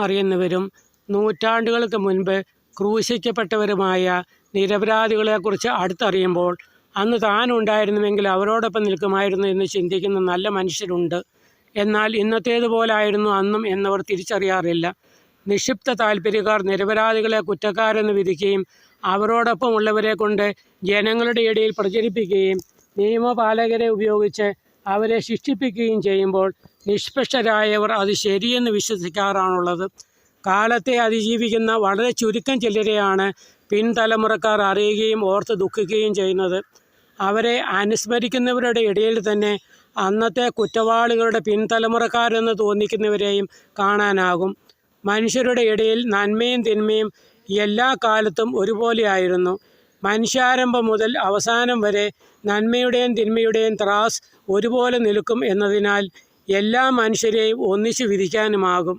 അറിയുന്നവരും നൂറ്റാണ്ടുകൾക്ക് മുൻപ് ക്രൂശിക്കപ്പെട്ടവരുമായ നിരപരാധികളെക്കുറിച്ച് അടുത്തറിയുമ്പോൾ അന്ന് താനുണ്ടായിരുന്നുവെങ്കിൽ അവരോടൊപ്പം നിൽക്കുമായിരുന്നു എന്ന് ചിന്തിക്കുന്ന നല്ല മനുഷ്യരുണ്ട്. എന്നാൽ ഇന്നത്തേതുപോലായിരുന്നു അന്നും എന്നവർ തിരിച്ചറിയാറില്ല. നിക്ഷിപ്ത താൽപ്പര്യക്കാർ നിരപരാധികളെ കുറ്റക്കാരെന്ന് വിധിക്കുകയും അവരോടൊപ്പം ഉള്ളവരെ കൊണ്ട് ജനങ്ങളുടെ ഇടയിൽ പ്രചരിപ്പിക്കുകയും നിയമപാലകരെ ഉപയോഗിച്ച് അവരെ ശിക്ഷിപ്പിക്കുകയും ചെയ്യുമ്പോൾ നിഷ്പക്ഷരായവർ അത് ശരിയെന്ന് വിശ്വസിക്കാറാണുള്ളത്. കാലത്തെ അതിജീവിക്കുന്ന വളരെ ചുരുക്കം ചിലരെയാണ് പിൻതലമുറക്കാർ അറിയുകയും ഓർത്ത് ദുഃഖിക്കുകയും ചെയ്യുന്നത്. അവരെ അനുസ്മരിക്കുന്നവരുടെ ഇടയിൽ തന്നെ അന്നത്തെ കുറ്റവാളികളുടെ പിൻതലമുറക്കാരെന്ന് തോന്നിക്കുന്നവരെയും കാണാനാകും. മനുഷ്യരുടെ ഇടയിൽ നന്മയും തിന്മയും എല്ലാ കാലത്തും ഒരുപോലെയായിരുന്നു മനുഷ്യാരംഭം മുതൽ അവസാനം വരെ നന്മയുടെയും തിന്മയുടെയും ത്രാസ് ഒരുപോലെ നിൽക്കും എന്നതിനാൽ എല്ലാ മനുഷ്യരെയും ഒന്നിച്ചു വിധിക്കാനുമാകും.